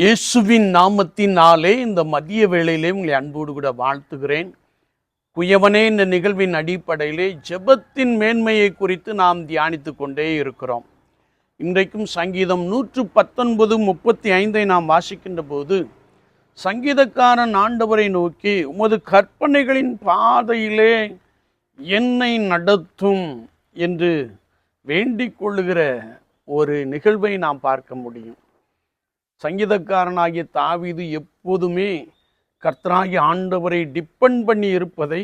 இயேசுவின் நாமத்தினாலே இந்த மதிய வேளையிலே உங்களை அன்போடு கூட வாழ்த்துகிறேன். குயவனே இந்த நிகழ்வின் அடிப்படையிலே ஜெபத்தின் மேன்மையை குறித்து நாம் தியானித்து கொண்டே இருக்கிறோம். இன்றைக்கும் சங்கீதம் நூற்று பத்தொன்பது முப்பத்தி ஐந்தை நாம் வாசிக்கின்ற போது சங்கீதக்காரன் ஆண்டவரை நோக்கி உமது கற்பனைகளின் பாதையிலே என்னை நடத்தும் என்று வேண்டிக் கொள்ளுகிற ஒரு நிகழ்வை நாம் பார்க்க முடியும். சங்கீதக்காரனாகிய தாவிது எப்போதுமே கர்த்தராகிய ஆண்டவரை டிப்பெண்ட் பண்ணி இருப்பதை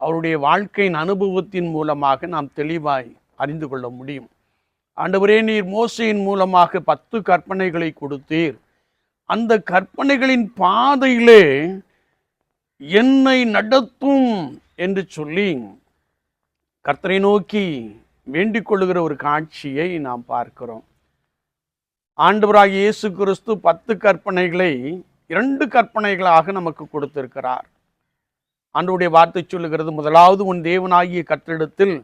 அவருடைய வாழ்க்கையின் அனுபவத்தின் மூலமாக நாம் தெளிவாய் அறிந்து கொள்ள முடியும். ஆண்டவரே நீர் மோசையின் மூலமாக பத்து கற்பனைகளை கொடுத்தீர். அந்த கற்பனைகளின் பாதையிலே என்னை நடத்தும் என்று சொல்லி கர்த்தரை நோக்கி வேண்டிக் கொள்ளுகிற ஒரு காட்சியை நாம் பார்க்கிறோம். ஆண்டவராக இயேசு கிறிஸ்து பத்து கற்பனைகளை இரண்டு கற்பனைகளாக நமக்கு கொடுத்திருக்கிறார். ஆண்டவுடைய வார்த்தை சொல்லுகிறது முதலாவது உன் தேவனாகிய கத்திடத்தில்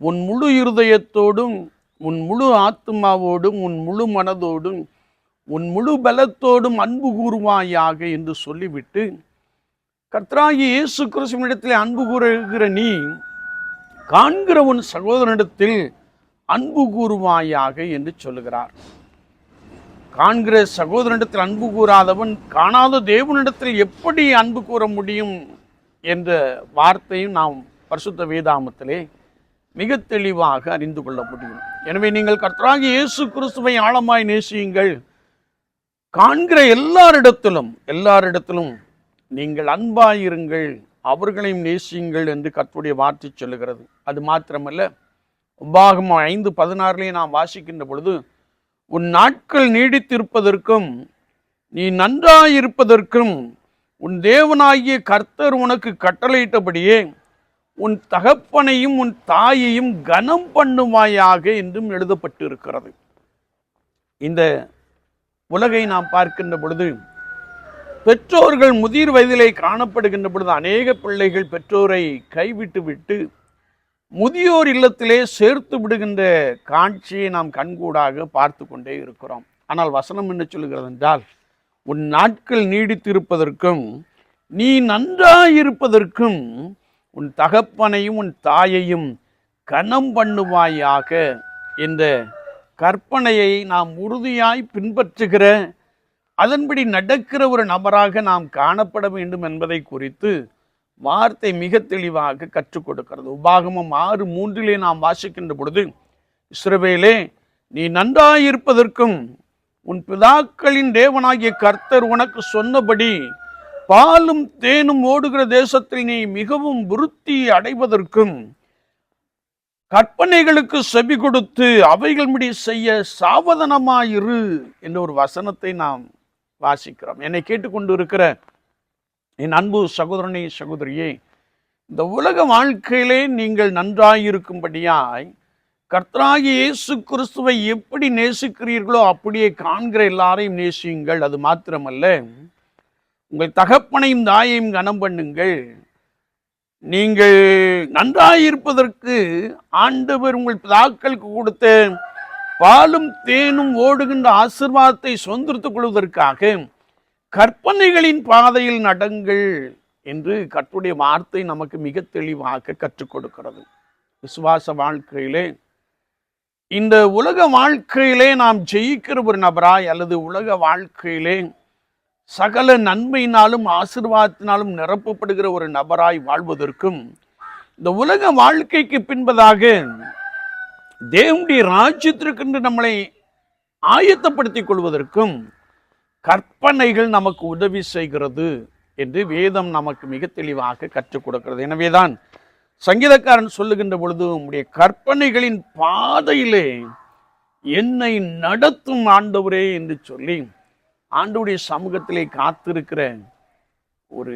உன் முழு இருதயத்தோடும் உன் முழு ஆத்மாவோடும் உன் முழு மனதோடும் உன் முழு பலத்தோடும் அன்பு கூறுவாயாக என்று சொல்லிவிட்டு கர்த்தராகி இயேசு கிறிஸ்துவனிடத்தில் அன்பு கூறுகிற நீ காண்கிற உன் சகோதரனிடத்தில் அன்பு கூறுவாயாக என்று சொல்லுகிறார். காண்கிற சகோதரனிடத்தில் அன்பு கூறாதவன் காணாத தேவனிடத்தில் எப்படி அன்பு கூற முடியும் என்ற வார்த்தையும் நாம் பரிசுத்த வேதாமத்திலே மிக தெளிவாக அறிந்து கொள்ள முடியும். எனவே நீங்கள் கர்த்தராகி இயேசு கிறிஸ்துவை ஆழமாய் நேசியுங்கள். காண்கிற எல்லாரிடத்திலும் எல்லாரிடத்திலும் நீங்கள் அன்பாயிருங்கள் அவர்களையும் நேசியுங்கள் என்று கர்த்துடைய வார்த்தை சொல்லுகிறது. அது மாத்திரமல்ல உபாகமம் ஐந்து பதினாறுலேயே நாம் வாசிக்கின்ற பொழுது உன் நாட்கள் நீடித்திருப்பதற்கும் நீ நன்றாயிருப்பதற்கும் உன் தேவனாகிய கர்த்தர் உனக்கு கட்டளையிட்டபடியே உன் தகப்பனையும் உன் தாயையும் கனம் பண்ணுவாயாக என்றும் எழுதப்பட்டு இருக்கிறது இந்த உலகை நாம் பார்க்கின்ற பொழுது பெற்றோர்கள் முதிர் வயதிலே காணப்படுகின்ற பொழுது அநேக பிள்ளைகள் பெற்றோரை கைவிட்டு விட்டு முதியோர் இல்லத்திலே சேர்த்து விடுகின்ற காட்சியை நாம் கண்கூடாக பார்த்து கொண்டே இருக்கிறோம். ஆனால் வசனம் என்ன சொல்கிறது என்றால் உன் நாட்கள் நீடித்திருப்பதற்கும் நீ நன்றாயிருப்பதற்கும் உன் தகப்பனையும் உன் தாயையும் கணம் பண்ணுவாயாக என்ற கற்பனையை நாம் உறுதியாய் பின்பற்றுகிற அதன்படி நடக்கிற ஒரு நபராக நாம் காணப்பட வேண்டும் என்பதை குறித்து வார்த்தை மிக தெளிவாக கற்றுக் கொடுக்கிறது. உபாகமம் ஆறு மூன்றிலே நாம் வாசிக்கின்ற பொழுது இஸ்ரவேலே நீ நன்றாயிருப்பதற்கும் உன் பிதாக்களின் தேவனாகிய கர்த்தர் உனக்கு சொன்னபடி பாலும் தேனும் ஓடுகிற தேசத்தில் நீ மிகவும் விருத்தி அடைவதற்கும் கற்பனைகளுக்கு செவி கொடுத்து அவைகள் முடி செய்ய சாவதானமாயிரு என்ற ஒரு வசனத்தை நாம் வாசிக்கிறோம். என்னை கேட்டுக்கொண்டு இருக்கிற என் அன்பு சகோதரனே சகோதரியே இந்த உலக வாழ்க்கையிலே நீங்கள் நன்றாயிருக்கும்படியாய் கர்த்தராகி இயேசு கிறிஸ்துவை எப்படி நேசிக்கிறீர்களோ அப்படியே காண்கிற எல்லாரையும் நேசியுங்கள். அது மாத்திரமல்ல உங்கள் தகப்பனையும் தாயையும் கனம் பண்ணுங்கள். நீங்கள் நன்றாயிருப்பதற்கு ஆண்டவர் உங்கள் பிதாக்களுக்கு கொடுத்த பாலும் தேனும் ஓடுகின்ற ஆசிர்வாதத்தை சொந்தெடுத்துக் கொள்வதற்காக கற்பனைகளின் பாதையில் நடங்கள் என்று கற்றுடைய வார்த்தை நமக்கு மிக தெளிவாக கற்றுக் கொடுக்கிறது. விசுவாச வாழ்க்கையிலே இந்த உலக வாழ்க்கையிலே நாம் ஜெயிக்கிற ஒரு நபராய் அல்லது உலக வாழ்க்கையிலே சகல நன்மையினாலும் ஆசிர்வாதத்தினாலும் நிரப்பப்படுகிற ஒரு நபராய் வாழ்வதற்கும் இந்த உலக வாழ்க்கைக்கு பின்பதாக தேவனுடைய ராஜ்யத்திற்கென்று நம்மளை ஆயத்தப்படுத்திக் கொள்வதற்கும் கற்பனைகள் நமக்கு உதவி செய்கிறது என்று வேதம் நமக்கு மிக தெளிவாக கற்றுக் கொடுக்கிறது. எனவேதான் சங்கீதக்காரன் சொல்லுகின்ற பொழுது உம்முடைய கற்பனைகளின் பாதையிலே என்னை நடத்தும் ஆண்டவரே என்று சொல்லி ஆண்டவுடைய சமூகத்திலே காத்திருக்கிற ஒரு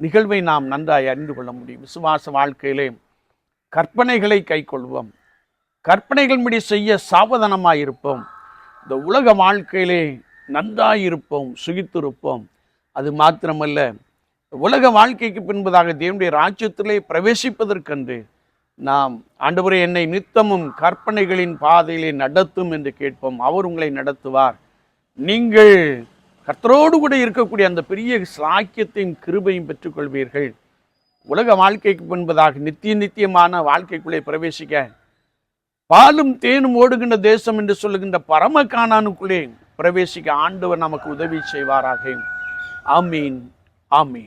நிகழ்வை நாம் நன்றாய் அறிந்து கொள்ள முடியும். விசுவாச வாழ்க்கையிலே கற்பனைகளை கைக்கொள்வோம் கற்பனைகள் முடி செய்ய சாவதானமாயிருப்போம் இந்த உலக வாழ்க்கையிலே நன்றாயிருப்போம் சுகித்திருப்போம். அது மாத்திரமல்ல உலக வாழ்க்கைக்கு பின்பதாக தேவனுடைய ராஜ்யத்திலே பிரவேசிப்பதற்கென்று நாம் ஆண்டவரே என்னை நித்தமும் கற்பனைகளின் பாதையிலே நடத்தும் என்று கேட்போம். அவர் உங்களை நடத்துவார். நீங்கள் கர்த்தரோடு கூட இருக்கக்கூடிய அந்த பெரிய சாக்கியத்தையும் கிருபையும் பெற்றுக்கொள்வீர்கள். உலக வாழ்க்கைக்கு பின்பதாக நித்திய நித்தியமான வாழ்க்கைக்குள்ளே பிரவேசிக்க பாலும் தேனும் ஓடுகின்ற தேசம் என்று சொல்லுகின்ற பரம காணானுக்குள்ளே பிரவேசிக்க ஆண்டவர் நமக்கு உதவி செய்வாராக. ஆமீன். ஆமீன்.